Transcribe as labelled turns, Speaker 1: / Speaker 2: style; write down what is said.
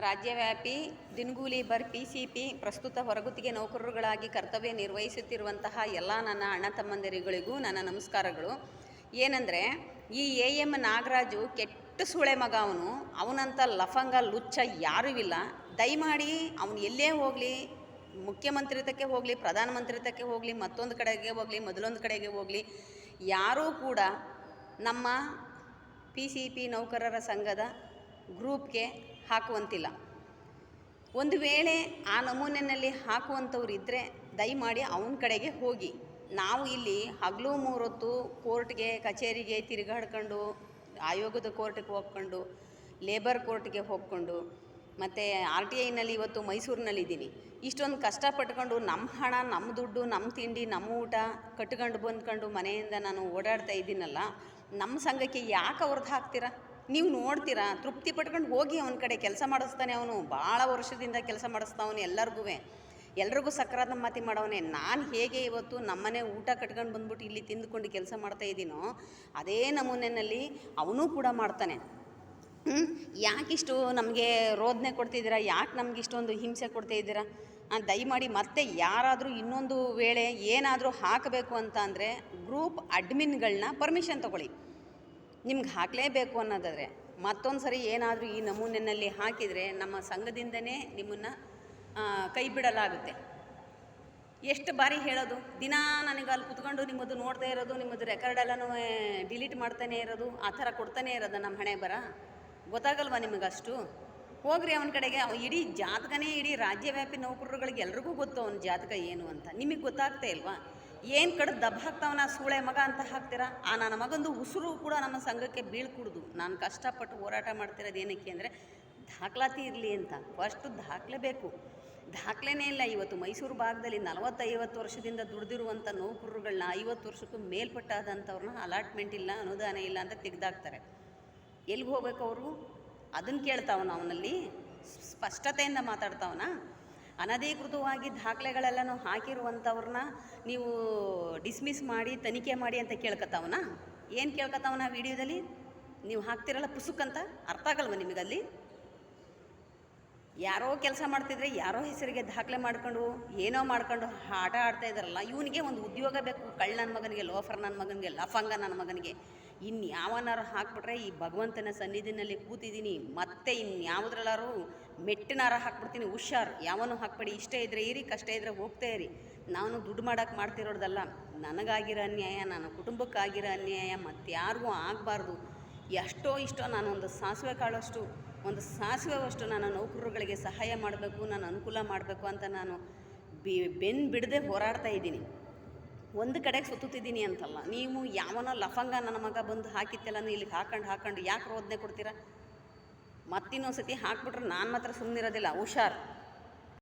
Speaker 1: ರಾಜ್ಯವ್ಯಾಪಿ ದಿನಗೂಲಿ ಬರ್ ಪಿ ಸಿ ಪಿ ಪ್ರಸ್ತುತ ಹೊರಗುತ್ತಿಗೆ ನೌಕರರುಗಳಾಗಿ ಕರ್ತವ್ಯ ನಿರ್ವಹಿಸುತ್ತಿರುವಂತಹ ಎಲ್ಲ ನನ್ನ ಅಣ್ಣ ತಮ್ಮಂದಿರಿಗಳಿಗೂ ನನ್ನ ನಮಸ್ಕಾರಗಳು. ಏನಂದರೆ, ಈ ಎ ಎಂ ನಾಗರಾಜು ಕೆಟ್ಟ ಸುಳೆ ಮಗ ಅವನು. ಅವನಂಥ ಲಫಂಗ, ಲುಚ್ಚ ಯಾರೂ ಇಲ್ಲ. ದಯಮಾಡಿ ಅವನು ಎಲ್ಲೇ ಹೋಗಲಿ ಮುಖ್ಯಮಂತ್ರಿತಕ್ಕೆ ಹೋಗಲಿ ಪ್ರಧಾನಮಂತ್ರಿ ತಕ್ಕೆ ಹೋಗಲಿ, ಮತ್ತೊಂದು ಕಡೆಗೆ ಹೋಗಲಿ, ಮೊದಲೊಂದು ಕಡೆಗೆ ಹೋಗಲಿ, ಯಾರೂ ಕೂಡ ನಮ್ಮ ಪಿ ಸಿ ಪಿ ನೌಕರರ ಸಂಘದ ಗ್ರೂಪ್ಗೆ ಹಾಕುವಂತಿಲ್ಲ. ಒಂದು ವೇಳೆ ಆ ನಮೂನೆಯಲ್ಲಿ ಹಾಕುವಂಥವ್ರು ಇದ್ದರೆ ದಯಮಾಡಿ ಅವನ ಕಡೆಗೆ ಹೋಗಿ. ನಾವು ಇಲ್ಲಿ ಹಗಲು ಮೂರೊತ್ತು ಕೋರ್ಟ್ಗೆ, ಕಚೇರಿಗೆ ತಿರುಗಾಡ್ಕೊಂಡು, ಆಯೋಗದ ಕೋರ್ಟ್ಗೆ ಹೋಗ್ಕೊಂಡು, ಲೇಬರ್ ಕೋರ್ಟ್ಗೆ ಹೋಗ್ಕೊಂಡು, ಮತ್ತು ಆರ್ ಟಿ ಐನಲ್ಲಿ ಇವತ್ತು ಮೈಸೂರಿನಲ್ಲಿದ್ದೀನಿ. ಇಷ್ಟೊಂದು ಕಷ್ಟಪಟ್ಕೊಂಡು ನಮ್ಮ ಹಣ ನಮ್ಮ ದುಡ್ಡು ನಮ್ಮ ತಿಂಡಿ ನಮ್ಮ ಊಟ ಕಟ್ಕೊಂಡು ಬಂದ್ಕೊಂಡು ಮನೆಯಿಂದ ನಾನು ಓಡಾಡ್ತಾ ಇದ್ದೀನಲ್ಲ ನಮ್ಮ ಸಂಘಕ್ಕೆ ಯಾಕೆ ಅವ್ರದ್ದು ಹಾಕ್ತೀರಾ? ನೀವು ನೋಡ್ತೀರಾ? ತೃಪ್ತಿ ಪಟ್ಕೊಂಡು ಹೋಗಿ ಅವನ ಕಡೆ ಕೆಲಸ ಮಾಡಿಸ್ತಾನೆ ಅವನು. ಭಾಳ ವರ್ಷದಿಂದ ಕೆಲಸ ಮಾಡಿಸ್ತಾವನು ಎಲ್ಲರಿಗೂ ಎಲ್ರಿಗೂ ಸಕ್ರಾದ ಮಾತಿ ಮಾಡವನೆ. ನಾನು ಹೇಗೆ ಇವತ್ತು ನಮ್ಮನೆ ಊಟ ಕಟ್ಕೊಂಡು ಬಂದ್ಬಿಟ್ಟು ಇಲ್ಲಿ ತಿಂದುಕೊಂಡು ಕೆಲಸ ಮಾಡ್ತಾ ಇದ್ದೀನೋ ಅದೇ ನಮೂನೆಯಲ್ಲಿ ಅವನು ಕೂಡ ಮಾಡ್ತಾನೆ? ಯಾಕಿಷ್ಟು ನಮಗೆ ರೋದನೆ ಕೊಡ್ತಿದ್ದೀರಾ? ಯಾಕೆ ನಮ್ಗೆ ಇಷ್ಟೊಂದು ಹಿಂಸೆ ಕೊಡ್ತಾ ಇದ್ದೀರಾ? ಆ, ದಯಮಾಡಿ ಮತ್ತೆ ಯಾರಾದರೂ ಇನ್ನೊಂದು ವೇಳೆ ಏನಾದರೂ ಹಾಕಬೇಕು ಅಂತ ಅಂದರೆ ಗ್ರೂಪ್ ಅಡ್ಮಿನ್ಗಳನ್ನ ಪರ್ಮಿಷನ್ ತೊಗೊಳ್ಳಿ. ನಿಮ್ಗೆ ಹಾಕಲೇಬೇಕು ಅನ್ನೋದಾದರೆ ಮತ್ತೊಂದು ಸರಿ ಏನಾದರೂ ಈ ನಮೂನೆಯಲ್ಲಿ ಹಾಕಿದರೆ ನಮ್ಮ ಸಂಘದಿಂದನೇ ನಿಮ್ಮನ್ನು ಕೈ ಬಿಡಲಾಗುತ್ತೆ ಎಷ್ಟು ಬಾರಿ ಹೇಳೋದು? ದಿನಾ ನನಗೆ ಅಲ್ಲಿ ಕುತ್ಕೊಂಡು ನಿಮ್ಮದು ನೋಡ್ತಾ ಇರೋದು, ನಿಮ್ಮದು ರೆಕಾರ್ಡೆಲ್ಲನೂ ಡಿಲೀಟ್ ಮಾಡ್ತಾನೆ ಇರೋದು, ಆ ಥರ ಕೊಡ್ತಾನೆ ಇರೋದು ನಮ್ಮ ಹಣೆ ಬರ? ಗೊತ್ತಾಗಲ್ವಾ ನಿಮಗಷ್ಟು ಹೋಗ್ರಿ ಅವನ ಕಡೆಗೆ, ಅವ ಇಡೀ ಜಾತಕನೇ ಇಡೀ ರಾಜ್ಯವ್ಯಾಪಿ ನೌಕರರುಗಳಿಗೆ ಎಲ್ರಿಗೂ ಗೊತ್ತು ಅವನ ಜಾತಕ ಏನು ಅಂತ. ನಿಮಗೆ ಗೊತ್ತಾಗ್ತಾ ಇಲ್ವಾ? ಏನು ಕಡೆ ದಬ್ಬ ಹಾಕ್ತಾವನ? ಸೂಳೆ ಮಗ ಅಂತ ಹಾಕ್ತೀರಾ? ಆ, ನನ್ನ ಮಗಂದು ಉಸಿರು ಕೂಡ ನಮ್ಮ ಸಂಘಕ್ಕೆ ಬೀಳ್ಕೂಡ್ದು. ನಾನು ಕಷ್ಟಪಟ್ಟು ಹೋರಾಟ ಮಾಡ್ತಿರೋದು ಏನಕ್ಕೆ ಅಂದರೆ, ದಾಖಲಾತಿ ಇರಲಿ ಅಂತ. ಫಸ್ಟು ದಾಖಲೆ ಬೇಕು. ದಾಖಲೆನೇ ಇಲ್ಲ, ಇವತ್ತು ಮೈಸೂರು ಭಾಗದಲ್ಲಿ ನಲವತ್ತೈವತ್ತು ವರ್ಷದಿಂದ ದುಡ್ದಿರುವಂಥ ನೌಕರರುಗಳನ್ನ ಐವತ್ತು ವರ್ಷಕ್ಕೂ ಮೇಲ್ಪಟ್ಟಾದಂಥವ್ರನ್ನ ಅಲಾಟ್ಮೆಂಟ್ ಇಲ್ಲ, ಅನುದಾನ ಇಲ್ಲ ಅಂತ ತೆಗ್ದಾಕ್ತಾರೆ. ಎಲ್ಲಿಗೆ ಹೋಗ್ಬೇಕು ಅವರು? ಅದನ್ನು ಕೇಳ್ತಾವನ ಅವನಲ್ಲಿ? ಸ್ಪಷ್ಟತೆಯಿಂದ ಮಾತಾಡ್ತಾವನ? ಅನಧಿಕೃತವಾಗಿ ದಾಖಲೆಗಳೆಲ್ಲನೂ ಹಾಕಿರುವಂಥವ್ರನ್ನ ನೀವು ಡಿಸ್ಮಿಸ್ ಮಾಡಿ, ತನಿಖೆ ಮಾಡಿ ಅಂತ ಕೇಳ್ಕತ್ತವನ? ಏನು ಕೇಳ್ಕತ್ತವನ ವಿಡಿಯೋದಲ್ಲಿ? ನೀವು ಹಾಕ್ತಿರಲ್ಲ ಪುಸುಕ್ ಅಂತ? ಅರ್ಥ ಆಗಲ್ವ ನಿಮಗಲ್ಲಿ? ಯಾರೋ ಕೆಲಸ ಮಾಡ್ತಿದ್ರೆ ಯಾರೋ ಹೆಸರಿಗೆ ದಾಖಲೆ ಮಾಡ್ಕೊಂಡು, ಏನೋ ಮಾಡ್ಕೊಂಡು ಆಟ ಆಡ್ತಾ ಇದ್ದಾರಲ್ಲ, ಇವನಿಗೆ ಒಂದು ಉದ್ಯೋಗ ಬೇಕು. ಕಳ್ಳ ನನ್ನ ಮಗನಿಗೆ, ಲೋಫರ್ ನನ್ನ ಮಗನಿಗೆ, ಲಫಂಗ ನನ್ನ ಮಗನಿಗೆ. ಇನ್ಯಾವನಾರು ಹಾಕ್ಬಿಟ್ರೆ ಈ ಭಗವಂತನ ಸನ್ನಿಧಿನಲ್ಲಿ ಕೂತಿದ್ದೀನಿ. ಮತ್ತೆ ಇನ್ಯಾವುದ್ರಲ್ಲಾರು ಮೆಟ್ಟಿನಾರ ಹಾಕ್ಬಿಡ್ತೀನಿ. ಹುಷಾರ್, ಯಾವನು ಹಾಕ್ಬೇಡಿ. ಇಷ್ಟ ಇದ್ರೆ ಇರಿ, ಕಷ್ಟ ಇದ್ರೆ ಹೋಗ್ತಾ ಇರಿ. ನಾನು ದುಡ್ಡು ಮಾಡೋಕೆ ಮಾಡ್ತಿರೋದಲ್ಲ ನನಗಾಗಿರೋ ಅನ್ಯಾಯ, ನನ್ನ ಕುಟುಂಬಕ್ಕಾಗಿರೋ ಅನ್ಯಾಯ ಮತ್ತಾರಿಗೂ ಆಗಬಾರ್ದು. ಎಷ್ಟೋ ಇಷ್ಟೋ ನಾನೊಂದು ಸಾಸಿವೆ ಕಾಳಷ್ಟು ಒಂದು ಸಾಸಿವೆವಷ್ಟು ನಾನು ನೌಕರರುಗಳಿಗೆ ಸಹಾಯ ಮಾಡಬೇಕು ನಾನು ಅನುಕೂಲ ಮಾಡಬೇಕು ಅಂತ ನಾನು ಬಿ, ಬೆನ್ನು ಬಿಡದೆ ಹೋರಾಡ್ತಾ ಇದ್ದೀನಿ. ಒಂದು ಕಡೆಗೆ ಸುತ್ತುತ್ತಿದ್ದೀನಿ ಅಂತಲ್ಲ, ನೀವು ಯಾವನೋ ಲಫಂಗ ನನ್ನ ಮಗ ಬಂದು ಹಾಕಿತ್ತೆಲ್ಲ ಇಲ್ಲಿಗೆ ಹಾಕೊಂಡು ಹಾಕೊಂಡು ಯಾಕೆ ರೋದನೆ ಕೊಡ್ತೀರಾ? ಮತ್ತಿನ್ನೊಂದು ಸತಿ ಹಾಕ್ಬಿಟ್ರೆ ನಾನು ಮಾತ್ರ ಸುಮ್ಮನಿರೋದಿಲ್ಲ ಹುಷಾರ್.